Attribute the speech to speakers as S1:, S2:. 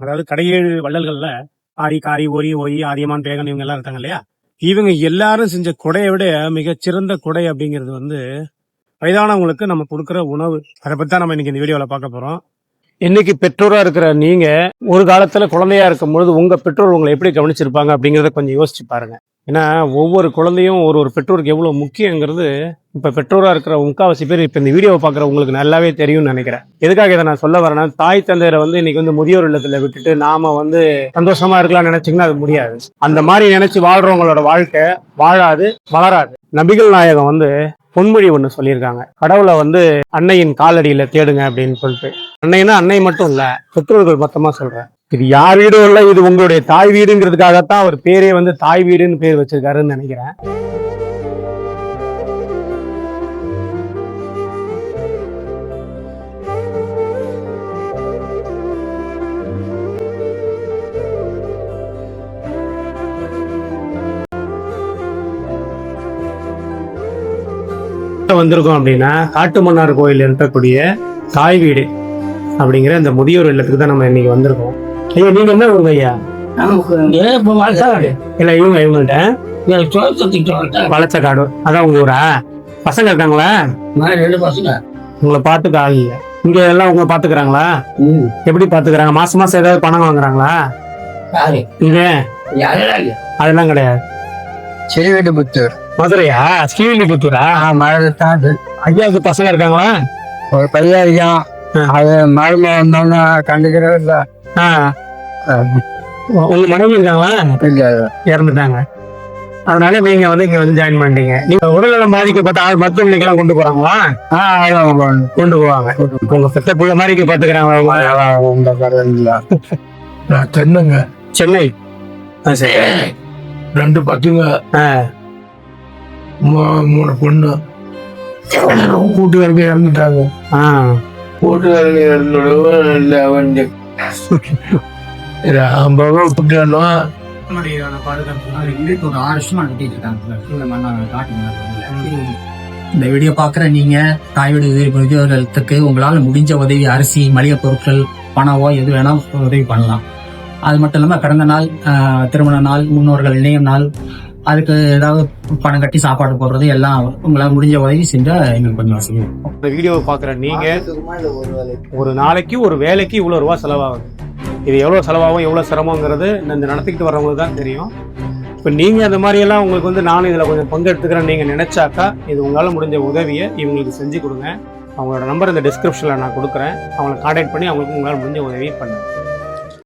S1: அதாவது கடையேழு வள்ளல்கள்ல ஆரி காரி worry Y Aryaman Pegan இவங்க எல்லாம் இருக்காங்க இல்லையா? இவங்க எல்லாரும் செஞ்ச கொடையை விட மிகச்சிறந்த கொடை அப்படிங்கிறது வந்து வயதானவங்களுக்கு நம்ம கொடுக்குற உணவு. அதை பத்தி தான் நம்ம இன்னைக்கு இந்த வீடியோவில் பார்க்க போறோம். இன்னைக்கு பெற்றோரா இருக்கிற நீங்க ஒரு காலத்துல குழந்தையா இருக்கும் பொழுது உங்க பெற்றோர் உங்களை எப்படி கவனிச்சிருப்பாங்க அப்படிங்கறத கொஞ்சம் யோசிச்சு பாருங்க. ஏன்னா ஒவ்வொரு குழந்தையும் ஒரு ஒரு பெற்றோருக்கு எவ்வளவு முக்கியங்கிறது இப்ப பெற்றோரா இருக்கிற முக்காவாசி பேர் இப்போ இந்த வீடியோவை பார்க்குற உங்களுக்கு நல்லாவே தெரியும்னு நினைக்கிறேன். எதுக்காக இதை நான் சொல்ல வரேன்னா தாய் தந்தையரை வந்து இன்னைக்கு வந்து முதியோர் இல்லத்துல விட்டுட்டு நாம வந்து சந்தோஷமா இருக்கலாம்னு நினைச்சீங்கன்னா அது முடியாது. அந்த மாதிரி நினைச்சு வாழ்றவங்களோட வாழ்க்கை வாழாது வளராது. நபிகள் நாயகம் வந்து பொன்மொழி ஒன்று சொல்லியிருக்காங்க. கடவுளை வந்து அன்னையின் காலடியில தேடுங்க அப்படின்னு சொல்லிட்டு. அன்னைன்னா அன்னை மட்டும் இல்ல பெற்றோர்கள் மொத்தமா சொல்றேன். இது யார் வீடும் இல்லை இது உங்களுடைய தாய் வீடுங்கிறதுக்காகத்தான் அவர் பேரே வந்து தாய் வீடுன்னு பேர் வச்சிருக்காருன்னு நினைக்கிறேன். வந்திருக்கோம் அப்படின்னா காட்டுமன்னார் கோயில் இருக்கக்கூடிய தாய் வீடு அப்படிங்கிற இந்த முதியோர் இல்லத்துக்கு தான் நம்ம இன்னைக்கு வந்திருக்கோம். ஐயா நீங்க என்ன ஊருங்க ஐயா? இல்ல இவங்க இவங்கள்ட்ட? வளச்சக்காடு அதான் உங்க ஊரா? பசங்க இருக்காங்களா?
S2: ரெண்டு பசங்க.
S1: உங்களை பார்த்துக்க ஆள் இல்ல. இங்க எல்லாம் உங்களை பாத்துக்கிறாங்களா எப்படி பாத்துக்கிறாங்க மாசம் மாசம் ஏதாவது பணம் வாங்குறாங்களா? இங்க
S2: யாரு
S1: அதெல்லாம் கிடையாது.
S2: ஸ்ரீவில்லிபுத்தூர்
S1: மதுரையா? ஸ்ரீவில்லிபுத்தூரா
S2: மழை தாண்டு
S1: ஐயாவுக்கு பசங்க இருக்காங்களா?
S2: ஒரு பையன் இருக்கான். அது மழை வந்தோன்னா கண்டுக்கிறவே இல்ல.
S1: ஆ, உங்க மனைவி இருக்காங்களா?
S2: இல்ல
S1: இறந்துட்டாங்க. அதனால நீங்க வந்து இங்க வந்து ஜாயின் பண்ணிட்டீங்க. நீங்க உடல்நலம் பாதிக்கப்பட்ட ஆள் மருத்துவமனைக்கு எல்லாம் கொண்டு போறாங்களா. கொண்டு போவாங்க. உங்க பெத்த புள்ள மாதிரி பாத்துக்கிறாங்க.
S2: தென்னுங்க
S1: சென்னை. சரி.
S2: ரெண்டு பசங்க
S1: ஆ,
S2: மூ- மூணு பொண்ணு. கூட்டுக்காரங்க இறந்துட்டாங்க.
S1: ஆ.
S2: கூட்டுக்காரங்க இறந்துடவும் இல்லை வந்து ஐம்பது
S3: ஒரு ஆறு வருஷமா நடத்திட்டு இருக்காங்க இந்த வீடியோ பாக்குற நீங்க தாய் வீடு உதவி முதியோர்களுக்கு உங்களால முடிஞ்ச உதவி அரிசி மளிகை பொருட்கள் பணமோ எது வேணாலும் உதவி பண்ணலாம். அது மட்டும் இல்லாமல் கடந்த நாள் திருமண நாள் முன்னோர்கள் இணையம் நாள் அதுக்கு ஏதாவது பணம் கட்டி சாப்பாடு போடுறது எல்லாம் உங்களால் முடிஞ்ச உதவி செஞ்சா எங்களுக்கு கொஞ்சம் வசதி இருக்கும்.
S1: இந்த வீடியோவை பார்க்குற நீங்க ஒரு நாளைக்கு ஒரு வேலைக்கு இவ்வளோ ரூபா செலவாகுது. இது எவ்வளோ செலவாகும் எவ்வளோ சிரமங்கிறது இந்த நடத்திக்கிட்டு வரவங்களுக்கு தான் தெரியும். இப்போ நீங்கள் அந்த மாதிரியெல்லாம் உங்களுக்கு வந்து நானும் இதில் கொஞ்சம் பங்கெடுத்துக்கிறேன் நீங்கள் நினச்சாக்கா இது உங்களால் முடிஞ்ச உதவியை இவங்களுக்கு செஞ்சு கொடுங்க. அவங்களோட நம்பர் இந்த டிஸ்கிரிப்ஷனில் நான் கொடுக்குறேன். அவங்களை காண்டாக்ட் பண்ணி அவங்களுக்கு உங்களால் முடிஞ்ச உதவியை பண்ணுங்கள்